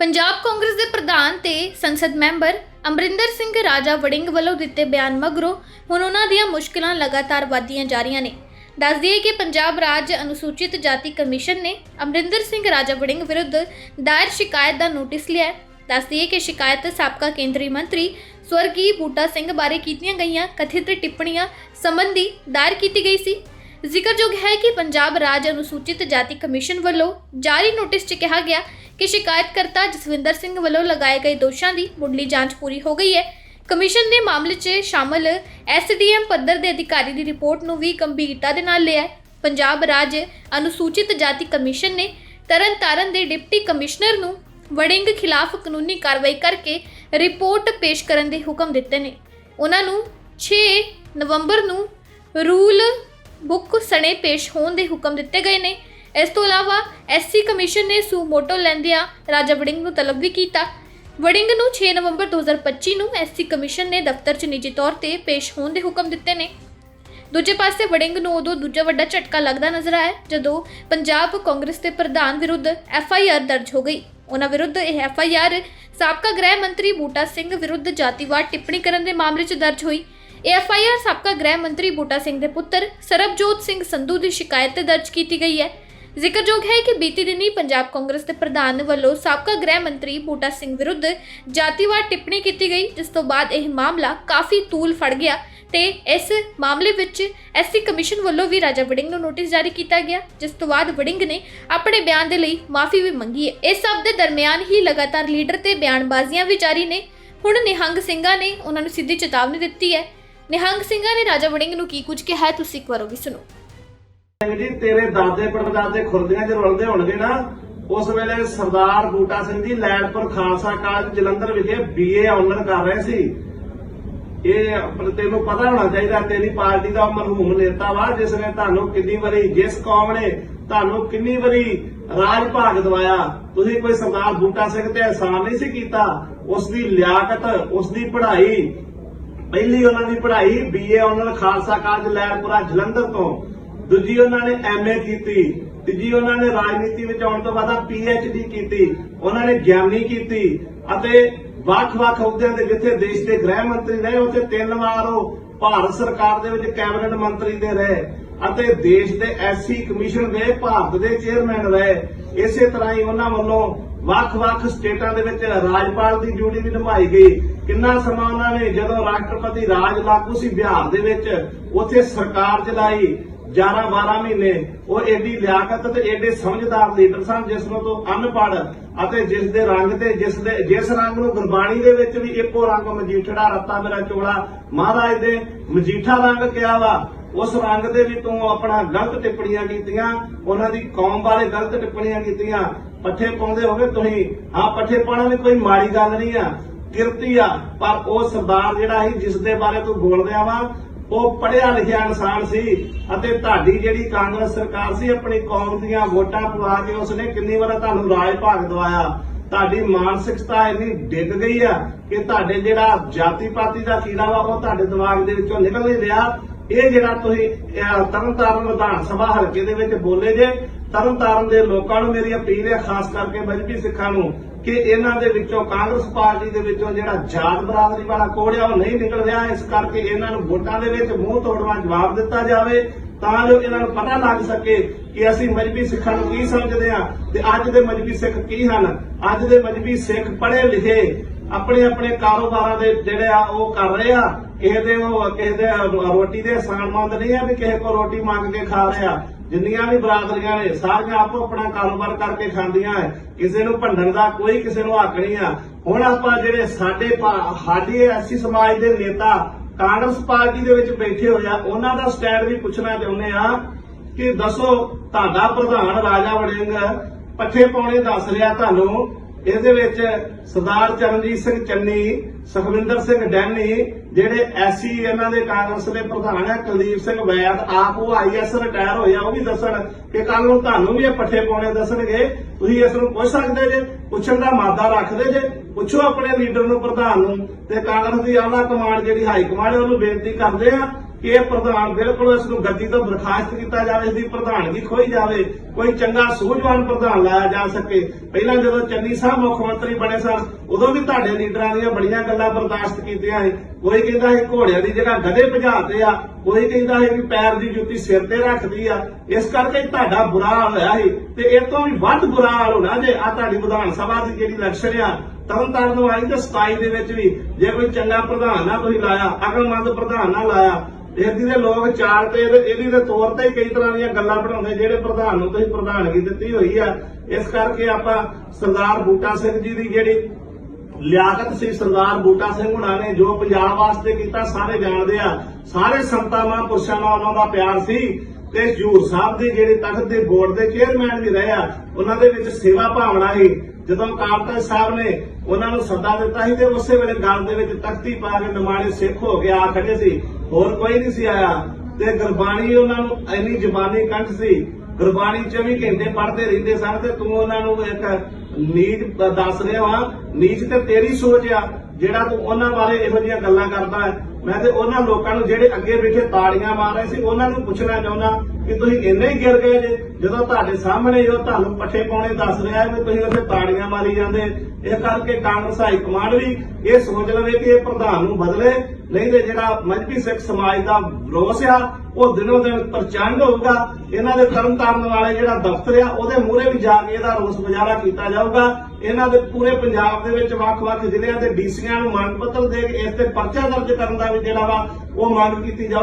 ਪੰਜਾਬ ਕਾਂਗਰਸ ਦੇ ਪ੍ਰਧਾਨ ਤੇ ਸੰਸਦ ਮੈਂਬਰ ਅਮਰਿੰਦਰ ਸਿੰਘ ਰਾਜਾ ਵੜਿੰਗ ਵੱਲੋਂ ਦਿੱਤੇ ਬਿਆਨ ਮਗਰੋਂ ਹੁਣ ਉਹਨਾਂ ਦੀਆਂ ਮੁਸ਼ਕਲਾਂ ਲਗਾਤਾਰ ਵਧਦੀਆਂ ਜਾ ਰਹੀਆਂ ਨੇ। ਦੱਸ ਦਈਏ ਕਿ ਪੰਜਾਬ ਰਾਜ ਅਨੁਸੂਚਿਤ ਜਾਤੀ ਕਮਿਸ਼ਨ ਨੇ ਅਮਰਿੰਦਰ ਸਿੰਘ ਰਾਜਾ ਵੜਿੰਗ ਵਿਰੁੱਧ ਦਾਇਰ ਸ਼ਿਕਾਇਤ ਦਾ ਨੋਟਿਸ ਲਿਆ ਹੈ। ਦੱਸ ਦਈਏ ਕਿ ਸ਼ਿਕਾਇਤ ਸਾਬਕਾ ਕੇਂਦਰੀ ਮੰਤਰੀ ਸਵਰਗੀ ਬੂਟਾ ਸਿੰਘ ਬਾਰੇ ਕੀਤੀਆਂ ਗਈਆਂ ਕਥਿਤ ਟਿੱਪਣੀਆਂ ਸੰਬੰਧੀ ਦਾਇਰ ਕੀਤੀ ਗਈ ਸੀ। ਜ਼ਿਕਰਯੋਗ ਹੈ ਕਿ ਪੰਜਾਬ ਰਾਜ ਅਨੁਸੂਚਿਤ ਜਾਤੀ ਕਮਿਸ਼ਨ ਵੱਲੋਂ ਜਾਰੀ ਨੋਟਿਸ 'ਚ ਕਿਹਾ ਗਿਆ ਕਿ ਸ਼ਿਕਾਇਤਕਰਤਾ ਜਸਵਿੰਦਰ ਸਿੰਘ ਵੱਲੋਂ ਲਗਾਏ ਗਏ ਦੋਸ਼ਾਂ ਦੀ ਮੁੱਢਲੀ ਜਾਂਚ ਪੂਰੀ ਹੋ ਗਈ ਹੈ। ਕਮਿਸ਼ਨ ਨੇ ਮਾਮਲੇ 'ਚ ਸ਼ਾਮਲ ਐਸਡੀਐਮ ਪੱਧਰ ਦੇ ਅਧਿਕਾਰੀ ਦੀ ਰਿਪੋਰਟ ਨੂੰ ਵੀ ਗੰਭੀਰਤਾ ਦੇ ਨਾਲ ਲਿਆ ਪੰਜਾਬ ਰਾਜ ਅਨੁਸੂਚਿਤ ਜਾਤੀ ਕਮਿਸ਼ਨ ਨੇ ਤਰਨਤਾਰਨ ਦੇ ਡਿਪਟੀ ਕਮਿਸ਼ਨਰ ਨੂੰ ਵੜਿੰਗ ਖਿਲਾਫ ਕਾਨੂੰਨੀ ਕਾਰਵਾਈ ਕਰਕੇ ਰਿਪੋਰਟ ਪੇਸ਼ ਕਰਨ ਦੇ ਹੁਕਮ ਦਿੱਤੇ ਨੇ। ਉਹਨਾਂ ਨੂੰ 6 ਨਵੰਬਰ ਨੂੰ ਰੂਲ ਬੁੱਕ ਸਣੇ ਪੇਸ਼ ਹੋਣ ਦੇ ਹੁਕਮ ਦਿੱਤੇ ਗਏ ਨੇ। ਇਸ ਤੋਂ ਇਲਾਵਾ ਐਸਸੀ ਕਮਿਸ਼ਨ ਨੇ ਸੂ ਮੋਟੋ ਲੈਂਦਿਆਂ ਰਾਜਾ ਵੜਿੰਗ ਨੂੰ ਤਲਬ ਵੀ ਕੀਤਾ। ਵੜਿੰਗ ਨੂੰ 6 ਨਵੰਬਰ 2025 ਨੂੰ ਐਸਸੀ ਕਮਿਸ਼ਨ ਨੇ ਦਫ਼ਤਰ 'ਚ ਨਿੱਜੀ ਤੌਰ ਤੇ ਪੇਸ਼ ਹੋਣ ਦੇ ਹੁਕਮ ਦਿੱਤੇ ਨੇ। ਦੂਜੇ ਪਾਸੇ ਵੜਿੰਗ ਨੂੰ ਉਦੋਂ ਦੂਜਾ ਵੱਡਾ ਝਟਕਾ ਲੱਗਦਾ ਨਜ਼ਰ ਆਇਆ, ਜਦੋਂ ਪੰਜਾਬ ਕਾਂਗਰਸ ਦੇ ਪ੍ਰਧਾਨ ਵਿਰੁੱਧ ਐਫ ਆਈ ਆਰ ਦਰਜ ਹੋ ਗਈ। ਉਹਨਾਂ ਵਿਰੁੱਧ ਇਹ ਐਫ ਆਈ ਆਰ ਸਾਬਕਾ ਗ੍ਰਹਿ ਮੰਤਰੀ ਬੂਟਾ ਸਿੰਘ ਵਿਰੁੱਧ ਜਾਤੀਵਾਦ ਟਿੱਪਣੀ ਕਰਨ ਦੇ ਮਾਮਲੇ 'ਚ ਦਰਜ ਹੋਈ। ਇਹ ਐਫ ਆਈ ਆਰ ਸਾਬਕਾ ਗ੍ਰਹਿ ਮੰਤਰੀ ਬੂਟਾ ਸਿੰਘ ਦੇ ਪੁੱਤਰ ਸਰਬਜੋਤ ਸਿੰਘ ਸੰਧੂ ਦੀ ਸ਼ਿਕਾਇਤ ਤੇ ਦਰਜ ਕੀਤੀ ਗਈ ਹੈ। ਜ਼ਿਕਰਯੋਗ ਹੈ ਕਿ ਬੀਤੀ ਦਿਨੀ ਪੰਜਾਬ ਕਾਂਗਰਸ ਦੇ ਪ੍ਰਧਾਨ ਵੱਲੋਂ ਸਾਬਕਾ ਗ੍ਰਹਿ ਮੰਤਰੀ ਬੂਟਾ ਸਿੰਘ ਵਿਰੁੱਧ ਜਾਤੀਵਾਦ ਟਿੱਪਣੀ ਕੀਤੀ ਗਈ, ਜਿਸ ਤੋਂ ਬਾਅਦ ਇਹ ਮਾਮਲਾ ਕਾਫੀ ਤੂਲ ਫੜ ਗਿਆ ਤੇ ਇਸ ਮਾਮਲੇ ਵਿੱਚ ਐਸਸੀ ਕਮਿਸ਼ਨ ਵੱਲੋਂ ਵੀ ਰਾਜਾ ਵੜਿੰਗ ਨੂੰ ਨੋਟਿਸ ਜਾਰੀ ਕੀਤਾ ਗਿਆ, ਜਿਸ ਤੋਂ ਬਾਅਦ ਵੜਿੰਗ ਨੇ ਆਪਣੇ ਬਿਆਨ ਦੇ ਲਈ ਮਾਫੀ ਵੀ ਮੰਗੀ ਹੈ। ਇਸ ਸਭ ਦੇ ਦਰਮਿਆਨ ਹੀ ਲਗਾਤਾਰ ਲੀਡਰ ਤੇ ਬਿਆਨਬਾਜ਼ੀਆਂ ਵੀ ਜਾਰੀ ਨੇ। ਹੁਣ ਨਿਹੰਗ ਸਿੰਘਾਂ ਨੇ ਉਹਨਾਂ ਨੂੰ ਸਿੱਧੀ ਚੇਤਾਵਨੀ ਦਿੱਤੀ ਹੈ। ਨਿਹੰਗ ਸਿੰਘਾਂ ਨੇ ਰਾਜਾ ਵੜਿੰਗ ਨੂੰ ਕੀ ਕੁਝ ਕਿਹਾ ਹੈ, ਤੁਸੀਂ ਇੱਕ ਵਾਰ ਉਹ ਵੀ ਸੁਣੋ। ਸਿੰਘ ਜੀ, ਤੇਰੇ ਦਾਦੇ ਪੜਦਾਦੇ ਖੁਰਦੀਆਂ 'ਚ ਰੁਲਦੇ ਹੋਣਗੇ ਨਾ, ਉਸ ਵੇਲੇ ਸਰਦਾਰ ਬੂਟਾ ਸਿੰਘ ਜੀ ਲੈਂਡਪੁਰ ਖਾਲਸਾ ਕਾਲਜ ਜਲੰਧਰ ਵਿਖੇ ਬੀਏ ਆਨਰ ਕਰ ਰਹੇ ਸੀ। ਇਹ ਤੈਨੂੰ ਪਤਾ ਹੋਣਾ ਚਾਹੀਦਾ, ਤੇਰੀ ਪਾਰਟੀ ਦਾ ਮਰਹੂਮ ਨੇਤਾ ਵਾ, ਜਿਸ ਨੇ ਤੁਹਾਨੂੰ ਕਿੰਨੀ ਵਾਰੀ ਜਿਸ ਕੌਮ ਨੇ ਤੁਹਾਨੂੰ ਕਿੰਨੀ ਵਾਰੀ ਰਾਜ ਭਾਗ ਦਵਾਇਆ। ਤੁਸੀਂ ਕੋਈ ਸਰਦਾਰ ਬੂਟਾ ਸਿੰਘ ਤੇ ਅਹਿਸਾਨ ਨਹੀਂ ਸੀ ਕੀਤਾ। ਉਸ ਦੀ ਲਿਆਕਤ ਉਸ ਦੀ ਪੜ੍ਹਾਈ, ਪਹਿਲੀ ਉਹਨਾਂ ਦੀ ਪੜ੍ਹਾਈ BA honour Khalsa college Lainpura Jalandhar ਤੋਂ। ਦੂਜੀ ਉਹਨਾਂ ਨੇ ਐਮਏ ਕੀਤੀ, ਤੀਜੀ ਉਹਨਾਂ ਨੇ ਰਾਜਨੀਤੀ ਵਿੱਚ ਆਉਣ ਤੋਂ ਬਾਅਦ ਪੀਐਚਡੀ ਕੀਤੀ, ਉਹਨਾਂ ਨੇ ਗਿਆਨੀ ਕੀਤੀ ਅਤੇ ਵੱਖ-ਵੱਖ ਅਹੁਦਿਆਂ ਦੇ ਜਿੱਥੇ ਦੇਸ਼ ਦੇ ਗ੍ਰਹਿ ਮੰਤਰੀ ਰਹੇ, ਉੱਥੇ ਤਿੰਨ ਵਾਰ ਉਹ ਭਾਰਤ ਸਰਕਾਰ ਦੇ ਵਿੱਚ ਕੈਬਨਿਟ ਮੰਤਰੀ ਦੇ ਰਹੇ ਅਤੇ ਦੇਸ਼ ਦੇ ਐਸਸੀ ਕਮਿਸ਼ਨ ਦੇ ਭਾਰਤ ਦੇ ਚੇਅਰਮੈਨ ਰਹੇ। ਇਸੇ ਤਰ੍ਹਾਂ ਹੀ ਉਹਨਾਂ ਵੱਲੋਂ ਵੱਖ-ਵੱਖ ਸਟੇਟਾਂ ਦੇ ਵਿੱਚ ਰਾਜਪਾਲ ਦੀ ਡਿਊਟੀ ਵੀ ਨਿਭਾਈ ਗਈ। ਕਿੰਨਾ ਸਮਾਂ ਉਹਨਾਂ ਨੇ ਜਦੋਂ ਰਾਸ਼ਟਰਪਤੀ ਰਾਜ ਲਾਗੂ ਸੀ, ਬਿਹਾਰ ਦੇ ਵਿੱਚ, ਉੱਥੇ ਸਰਕਾਰ ਚਲਾਈ। 11 12 ਮਹੀਨੇ ਉਹ ਏਡੀ ਲਿਆਕਤ ਤੇ ਏਡੇ ਸਮਝਦਾਰ ਲੀਡਰ ਸਨ, ਜਿਸ ਨੂੰ ਤੋਂ ਅਨਪੜ੍ਹ ਅਤੇ ਜਿਸ ਦੇ ਰੰਗ ਤੇ ਜਿਸ ਦੇ, ਜਿਸ ਰੰਗ ਨੂੰ ਗੁਰਬਾਣੀ ਦੇ ਵਿੱਚ ਵੀ ਇੱਕੋ ਰੰਗ ਮਜੀਠੜਾ ਰੱਤਾ ਮੇਰਾ ਚੋਲਾ। ਮਹਾਰਾਜ ਦੇ ਮਜੀਠਾ ਰੰਗ ਕਿਹਾ ਵਾ, ਉਸ ਰੰਗ ਦੇ ਵੀ ਤੂੰ ਆਪਣਾ ਗਲਤ ਟਿੱਪਣੀਆਂ ਕੀਤੀਆਂ, ਉਹਨਾਂ ਦੀ ਕੌਮ ਬਾਰੇ ਗਲਤ ਟਿੱਪਣੀਆਂ ਕੀਤੀਆਂ। ਪੱਠੇ ਪਾਉਂਦੇ ਹੋਵੇ ਤੁਸੀਂ, ਹਾਂ, ਪੱਠੇ ਪਾਉਣਾ ਵੀ ਕੋਈ ਮਾੜੀ ਗੱਲ ਨਹੀਂ ਆ, ਕਿਰਤੀ ਆ, ਪਰ ਉਹ ਸਰਦਾਰ ਜਿਹੜਾ ਸੀ, ਜਿਸ ਦੇ ਬਾਰੇ ਤੂੰ ਬੋਲ ਰਿਹਾ ਵਾ ਉਹ ਪੜਿਆ ਲਿਖਿਆ ਇਨਸਾਨ ਸੀ ਅਤੇ ਤੁਹਾਡੀ ਜਿਹੜੀ ਕਾਂਗਰਸ ਸਰਕਾਰ ਸੀ, ਆਪਣੀ ਕੌਮ ਦੀਆਂ ਵੋਟਾਂ ਪਵਾ ਕੇ ਉਸਨੇ ਕਿੰਨੀ ਵਾਰ ਤੁਹਾਨੂੰ ਰਾਜ ਭਾਗ ਦਵਾਇਆ? ਤੁਹਾਡੀ ਮਾਨਸਿਕਤਾ ਇੰਨੀ ਡਿੱਗ ਗਈ ਆ ਕਿ ਤੁਹਾਡੇ ਜਿਹੜਾ ਜਾਤੀ ਪਾਤੀ ਦਾ ਕੀੜਾ ਵਾ, ਉਹ ਤੁਹਾਡੇ ਦਿਮਾਗ ਦੇ ਵਿੱਚੋਂ ਨਿਕਲ ਨਹੀਂ ਰਿਹਾ। ਇਹ ਜਿਹੜਾ ਤੁਸੀਂ ਤਰਨਤਾਰਨ ਵਿਧਾਨ ਸਭਾ ਹਲਕੇ ਦੇ ਵਿੱਚ ਬੋਲੇ ਜੇ ਤਰਨਤਾਰਨ ਦੇ ਲੋਕਾਂ ਨੂੰ ਮੇਰੀ ਅਪੀਲ ਹੈ, ਖਾਸ ਕਰਕੇ ਮਜਬੀ ਸਿੱਖਾਂ ਨੂੰ, ਕਿ ਇਹਨਾਂ ਦੇ ਵਿੱਚੋਂ ਕਾਂਗਰਸ ਪਾਰਟੀ ਦੇ ਵਿੱਚੋਂ ਜਿਹੜਾ ਜਾਤ ਬਰਾਦਰੀ ਵਾਲਾ ਕੋੜ ਆ, ਉਹ ਨਹੀਂ ਨਿਕਲ ਰਿਹਾ। ਇਸ ਕਰਕੇ ਇਹਨਾਂ ਨੂੰ ਵੋਟਾਂ ਦੇ ਵਿੱਚ ਮੂੰਹ ਤੋੜਵਾ ਜਵਾਬ ਦਿੱਤਾ ਜਾਵੇ, ਤਾਂ ਜੋ ਇਹਨਾਂ ਨੂੰ ਪਤਾ ਲੱਗ ਸਕੇ ਕਿ ਅਸੀਂ ਮਜਬੀ ਸਿੱਖਾਂ ਨੂੰ ਕੀ ਸਮਝਦੇ ਆ ਤੇ ਅੱਜ ਦੇ ਮਜਬੀ ਸਿੱਖ ਕੀ ਹਨ? ਅੱਜ ਦੇ ਮਜਬੀ ਸਿੱਖ ਪੜ੍ਹੇ ਲਿਖੇ ਆਪਣੇ ਆਪਣੇ ਕਾਰੋਬਾਰਾਂ ਦੇ ਜਿਹੜੇ ਆ, ਉਹ ਕਰ ਰਹੇ ਆ। ਕਿਸੇ ਦੇ ਉਹ, ਕਿਸੇ ਦੇ ਰੋਟੀ ਦੇ ਆਸਾਨਮੰਦ ਨਹੀਂ ਆ, ਵੀ ਕਿਸੇ ਕੋ ਰੋਟੀ ਮੰਗ ਕੇ ਖਾ ਰਹੇ ਆ। ਜਿੰਨੀਆਂ ਵੀ ਬਰਾਦਰੀਆਂ ਨੇ, ਸਾਰੀਆਂ ਆਪੋ ਆਪਣਾ ਕਾਰੋਬਾਰ ਕਰਕੇ ਖਾਂਦੀਆਂ ਐ। ਕਿਸੇ ਨੂੰ ਭੰਡਣ ਦਾ ਕੋਈ ਕਿਸੇ ਨੂੰ ਹੱਕ ਨਹੀਂ ਆ। ਹੁਣ ਆਪਾਂ ਜਿਹੜੇ ਸਾਡੇ ਸਾਡੇ ਐਸੀ ਸਮਾਜ ਦੇ ਨੇਤਾ ਕਾਂਗਰਸ ਪਾਰਟੀ ਦੇ ਵਿੱਚ ਬੈਠੇ ਹੋਏ ਆ, ਉਹਨਾਂ ਦਾ ਸਟੈਂਡ ਵੀ ਪੁੱਛਣਾ ਚਾਹੁੰਦੇ ਆ ਕਿ ਦੱਸੋ ਤੁਹਾਡਾ ਪ੍ਰਧਾਨ ਰਾਜਾ ਵੜਿੰਗ ਪੱਠੇ ਪਾਉਣੇ ਦੱਸ ਰਿਹਾ ਤੁਹਾਨੂੰ ਇਹਦੇ ਵਿੱਚ ਸਰਦਾਰ ਚਰਨਜੀਤ ਸਿੰਘ ਚੰਨੀ, ਸੁਖਵਿੰਦਰ ਸਿੰਘ ਡੈਨੀ, ਜਿਹੜੇ ਐਸੀ ਇਹਨਾਂ ਦੇ ਕਾਂਗਰਸ ਦੇ ਪ੍ਰਧਾਨ ਹੈ ਕੁਲਦੀਪ ਸਿੰਘ ਵੈਦ, ਆਪ ਉਹ ਆਈਐਸ ਰਿਟਾਇਰ ਹੋਇਆ ਉਹ ਵੀ ਦੱਸਣ ਕਿ ਕੱਲ ਨੂੰ ਤੁਹਾਨੂੰ ਵੀ ਇਹ ਪੱਠੇ ਪਾਉਣੇ ਦੱਸਣਗੇ। ਤੁਸੀਂ ਇਸ ਨੂੰ ਪੁੱਛ ਸਕਦੇ ਜੇ, ਪੁੱਛਣ ਦਾ ਮਾਦਾ ਰੱਖਦੇ ਜੇ, ਪੁੱਛੋ ਆਪਣੇ ਲੀਡਰ ਨੂੰ, ਪ੍ਰਧਾਨ ਨੂੰ। ਤੇ ਕਾਂਗਰਸ ਦੀ ਆਲਾ ਕਮਾਂਡ ਜਿਹੜੀ ਹਾਈ ਕਮਾਂਡ ਉਹਨੂੰ ਬੇਨਤੀ ਕਰਦੇ ਆ ਕਿ ਪ੍ਰਧਾਨ ਬਿਲਕੁਲ ਇਸ ਨੂੰ ਗੱਦੀ ਤੋਂ ਬਰਖਾਸਤ ਕੀਤਾ ਜਾਵੇ, ਇਸ ਦੀ ਪ੍ਰਧਾਨਗੀ ਖੋਈ ਜਾਵੇ, ਕੋਈ ਚੰਗਾ ਸੂਝਵਾਨ ਪ੍ਰਧਾਨ ਲਾਇਆ ਜਾ ਸਕੇ। ਪਹਿਲਾਂ ਜਦੋਂ ਚੰਨੀ ਸਾਹਿਬ ਮੁੱਖ ਮੰਤਰੀ ਬਣੇ ਸਨ ਉਦੋਂ ਵੀ ਤੁਹਾਡੇ ਲੀਡਰਾਂ ਦੀਆਂ ਬੜੀਆਂ ਗੱਲਾਂ ਬਰਦਾਸ਼ਤ ਕੀਤੀਆਂ ਸੀ। ਕੋਈ ਕਹਿੰਦਾ ਸੀ ਘੋੜਿਆਂ ਦੀ ਜਗ੍ਹਾ ਗਧੇ ਭਜਾਤੇ ਆ, ਕੋਈ ਕਹਿੰਦਾ ਸੀ ਵੀ ਪੈਰ ਦੀ ਜੁੱਤੀ ਸਿਰ ਤੇ ਰੱਖਦੀ ਆ। ਇਸ ਕਰਕੇ ਤੁਹਾਡਾ ਬੁਰਾ ਹਾਲ ਹੋਇਆ ਸੀ। ਤੇ ਇਹ ਤੋਂ ਵੀ ਵੱਧ ਬੁਰਾ ਹਾਲ ਹੋਣਾ ਜੇ ਆ ਤੁਹਾਡੀ ਵਿਧਾਨ ਸਭਾ ਦੀ ਜਿਹੜੀ ਇਲੈਕਸ਼ਨ ਆ ਤਰਨਤਾਰਨ ਨੂੰ ਆਈ ਤੇ 27 ਦੇ ਵਿੱਚ ਵੀ ਜੇ ਕੋਈ ਚੰਗਾ ਪ੍ਰਧਾਨ ਨਾ ਤੁਸੀਂ ਲਾਇਆ, ਅਕਲਮੰਦ ਪ੍ਰਧਾਨ ਨਾ ਲਾਇਆ, ਇਹਦੀ ਦੇ ਲੋਕ ਚਾਰ ਤੇ ਇਹਦੀ ਦੇ ਤੌਰ ਤੇ ਕਈ ਤਰ੍ਹਾਂ ਦੀਆਂ ਗੱਲਾਂ ਬਣਾਉਂਦੇ, ਜਿਹੜੇ ਪ੍ਰਧਾਨ ਨੂੰ ਤੁਸੀਂ ਪ੍ਰਧਾਨਗੀ ਦਿੱਤੀ ਹੋਈ ਆ। ਇਸ ਕਰਕੇ ਆਪਾਂ ਸਰਦਾਰ ਬੂਟਾ ਸਿੰਘ ਜੀ ਦੀ ਜਿਹੜੀ ਲਿਆਕਤ ਸੀ, ਸਰਦਾਰ ਬੂਟਾ ਸਿੰਘ ਹੁਣਾਂ ਨੇ ਜੋ ਪੰਜਾਬ ਵਾਸਤੇ ਕੀਤਾ, ਸਾਰੇ ਜਾਣਦੇ ਆ। ਸਾਰੇ ਸੰਤਾਂ, ਮਹਾਂਪੁਰਸ਼ਾਂ ਨਾਲ ਉਹਨਾਂ ਦਾ ਪਿਆਰ ਸੀ। ਤੇ ਹਜੂਰ ਸਾਹਿਬ ਦੇ ਜਿਹੜੇ ਤਖਤ ਦੇ ਬੋਰਡ ਦੇ ਚੇਅਰਮੈਨ ਵੀ ਰਹੇ ਆ, ਉਹਨਾਂ ਦੇ ਵਿੱਚ ਸੇਵਾ ਭਾਵਨਾ ਸੀ। ਜਦੋਂ ਕਾਪਟਨ ਸਾਹਿਬ ਨੇ ਉਹਨਾਂ ਨੂੰ ਸੱਦਾ ਦਿੱਤਾ ਸੀ ਤੇ ਉਸੇ ਵੇਲੇ ਗਲ ਦੇ ਵਿੱਚ ਤਖਤੀ ਪਾ ਕੇ ਨਿਮਾਣੇ ਸਿੱਖ ਹੋ ਕੇ ਆ ਖੜੇ ਸੀ। ਹੋਰ ਕੋਈ ਨਹੀਂ ਸੀ ਆਇਆ। ਤੇ ਗੁਰਬਾਣੀ ਉਹਨਾਂ ਨੂੰ ਇੰਨੀ ਜ਼ਬਾਨੀ ਕੰਠ ਸੀ। ਗੁਰਬਾਣੀ 24 ਘੰਟੇ ਪੜ੍ਹਦੇ ਰਹਿੰਦੇ ਸਨ ਤੇ ਤੂੰ ਉਹਨਾਂ ਨੂੰ ਇੱਕ ਨੀਚ ਦੱਸ ਰਿਹਾ ਵਾ, ਨੀਚ ਤੇ ਤੇਰੀ ਸੋਚ ਆ, ਜਿਹੜਾ ਤੂੰ ਉਹਨਾਂ ਬਾਰੇ ਇਹੋ ਜਿਹੀਆਂ ਗੱਲਾਂ ਕਰਦਾ ਮੈਂ ਤੇ ਉਹਨਾਂ ਲੋਕਾਂ ਨੂੰ ਜਿਹੜੇ ਅੱਗੇ ਬੈਠੇ ਤਾੜੀਆਂ ਮਾਰ ਰਹੇ ਸੀ, ਉਹਨਾਂ ਨੂੰ ਪੁੱਛਣਾ ਚਾਹੁੰਦਾ ਕਿ ਤੁਸੀਂ ਇੰਨੇ ਹੀ ਗਿਰ ਗਏ ਜੇ, ਜਦੋਂ ਤੁਹਾਡੇ ਸਾਹਮਣੇ ਹੀ ਤੁਹਾਨੂੰ ਪੱਠੇ ਪਾਉਣੇ ਦੱਸ ਰਿਹਾ ਵੀ ਤੁਸੀਂ ਉੱਥੇ ਤਾੜੀਆਂ ਮਾਰੀ ਜਾਂਦੇ। ਇਹ ਕਰਕੇ ਕਾਂਗਰਸ ਹਾਈ ਕਮਾਂਡ ਵੀ ਇਹ ਸੋਚ ਲਵੇ ਕਿ ਇਹ ਪ੍ਰਧਾਨ ਨੂੰ ਬਦਲੇ। ਨਹੀਂ ਤੇ ਜਿਹੜਾ ਮਜਬੀ ਸਿੱਖ ਸਮਾਜ ਦਾ ਰੋਸ ਆ, ਉਹ ਦਿਨੋ ਦਿਨ ਪ੍ਰਚੰਡ ਹੋਊਗਾ। ਇਹਨਾਂ ਦੇ ਤਰਨ ਤਾਰਨ ਵਾਲੇ ਜਿਹੜਾ ਦਫ਼ਤਰ ਆ, ਉਹਦੇ ਮੂਹਰੇ ਵੀ ਜਾ ਕੇ ਇਹਦਾ ਰੋਸ ਮੁਜ਼ਾਹਰਾ ਕੀਤਾ ਜਾਊਗਾ। ਇਹਨਾਂ ਦੇ ਪੂਰੇ ਪੰਜਾਬ ਦੇ ਵਿੱਚ ਵੱਖ-ਵੱਖ ਜ਼ਿਲ੍ਹਿਆਂ ਦੇ ਡੀਸੀਆਂ ਨੂੰ ਮੰਗ ਪੱਤਰ ਦੇ ਕੇ ਇਸ ਤੇ ਪਰਚਾ ਦਰਜ ਕਰਨ ਦਾ ਵੀ ਜਿਹੜਾ ਵਾ, ਉਹ ਮੰਗ ਕੀਤੀ ਜਾਊ।